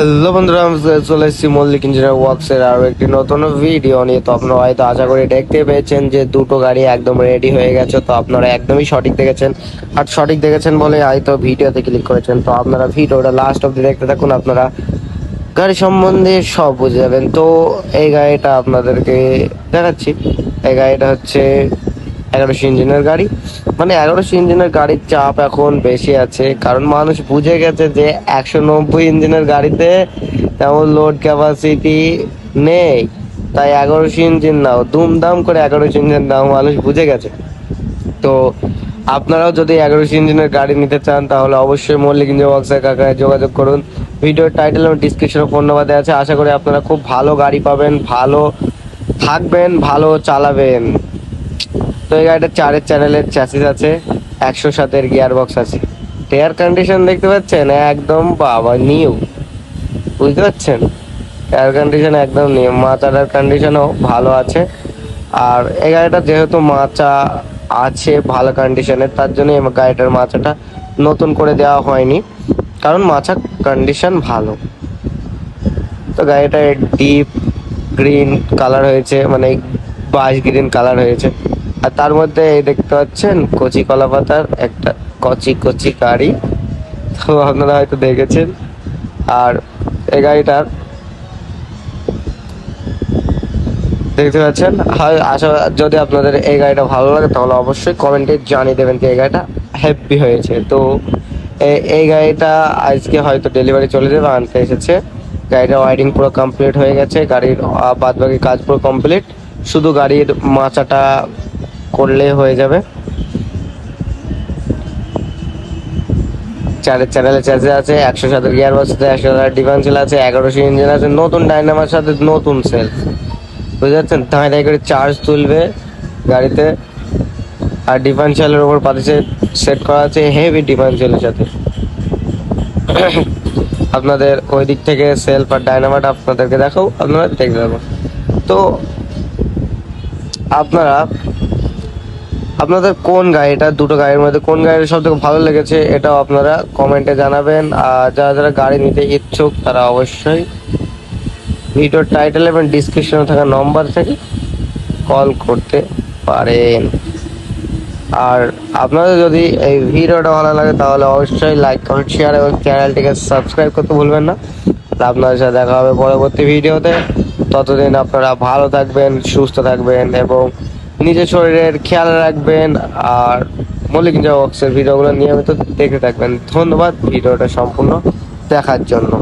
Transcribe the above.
Hello বন্ধুরা, আমি চলে এসেছি মল্লিক ইঞ্জিনিয়ার ওয়ার্কসের আরও একটি নতুন ভিডিও নিয়ে। তো আপনারা হয়তো আশা করি দেখতে পেয়েছেন যে দুটো গাড়ি একদম রেডি হয়ে গেছে। তো আপনারা একদমই সঠিক দেখেছেন। আর সঠিক দেখেছেন বলে হয়তো ভিডিওতে ক্লিক করেছেন। তো আপনারা ভিডিওটা লাস্ট অব্দি দেখতে থাকুন, আপনারা গাড়ি সম্বন্ধে সব বুঝে যাবেন। তো এই গাড়িটা আপনাদেরকে দেখাচ্ছি। এই গাড়িটা হচ্ছে এগারোশো ইঞ্জিনের গাড়ি। মানে এগারোশো ইঞ্জিনের গাড়ির চাপ এখন বেশি আছে, কারণ মানুষ বুঝে গেছে যে একশো নব্বই ইঞ্জিনের গাড়িতে তেমন লোড ক্যাপাসিটি নেই। তাই এগারোশো ইঞ্জিন নাও, দুমদাম করে এগারোশো ইঞ্জিন নাও, মানুষ বুঝে গেছে। তো আপনারাও যদি এগারোশো ইঞ্জিনের গাড়ি নিতে চান, তাহলে অবশ্যই মল্লিক ইঞ্জিন ওয়ার্কসের কাকায় যোগাযোগ করুন। ভিডিওর টাইটেল এবং ডিসক্রিপশনে ফোন নাম্বার দেওয়া আছে। আশা করি আপনারা খুব ভালো গাড়ি পাবেন, ভালো থাকবেন, ভালো চালাবেন। তো এই গাড়িটা চারের চ্যানেলের চ্যাসিস আছে, একশো সাতের গিয়ার বক্স আছে। টায়ার কন্ডিশন দেখতে পাচ্ছেন? একদম, বাবা নিউ বুঝতে পারছেন? টায়ার কন্ডিশন একদম নিউ মাচাটার কন্ডিশনও ভালো আছে। আর এই গাড়িটা যেহেতু মাচা আছে ভালো কন্ডিশনের তার জন্য এই গাড়িটার মাচাটা নতুন করে দেওয়া হয়নি। কারণ মাছা কন্ডিশন ভালো। তো গাড়িটা ডিপ গ্রিন কালার হয়েছে মানে বাস গ্রিন কালার হয়েছে। আর তার মধ্যে এই দেখতে পাচ্ছেন কচি কলা পাতার একটা কচি কচি গাড়ি। তো আপনারা হয়তো দেখেছেন। আর এই গাড়িটার দেখতে পাচ্ছেন। আশা, যদি আপনাদের এই গাড়িটা ভালো লাগে, তাহলে অবশ্যই কমেন্টে জানিয়ে দেবেন যে এই গাড়িটা হ্যাপি হয়েছে। তো এই গাড়িটা আজকে হয়তো ডেলিভারি চলে যাবে আনতে এসেছে। গাড়িটা ওয়ারিং পুরো কমপ্লিট হয়ে গেছে। গাড়ির বাদবাকি কাজ পুরো কমপ্লিট শুধু গাড়ির মাচাটা করলে হয়ে যাবে। চারের আছে, একশো একশো আছে, এগারোশো ইঞ্জিন আছে, নতুন সাথে নতুন বুঝতে পারছেন করে চার্জ তুলবে গাড়িতে। আর ওপর সেট করা আছে হেভি সাথে। আপনাদের ওই দিক থেকে সেলফ আর ডাইনামাট আপনাদেরকে দেখাও আপনারা দেখতে পাবেন তো আপনারা আপনাদের কোন গাড়িটা দুটো গাড়ির মধ্যে, কোন গাড়িটা সব থেকে ভালো লেগেছে এটাও আপনারা কমেন্টে জানাবেন। আর যারা যারা গাড়ি নিতে ইচ্ছুক, তারা অবশ্যই ভিডিওর টাইটেল এবং ডিসক্রিপশনে থাকা নম্বর থেকে কল করতে পারেন। আর আপনাদের যদি এই ভিডিওটা ভালো লাগে, তাহলে অবশ্যই লাইক কমেন্ট শেয়ার এবং চ্যানেলটিকে সাবস্ক্রাইব করতে ভুলবেন না। আপনাদের সাথে দেখা হবে পরবর্তী ভিডিওতে। ততদিন আপনারা ভালো থাকবেন, সুস্থ থাকবেন এবং নিজের শরীরের খেয়াল রাখবেন আর মৌলিক জবক্সের ভিডিওগুলো নিয়মিত দেখে থাকবেন। ধন্যবাদ, ভিডিওটা সম্পূর্ণ দেখার জন্য।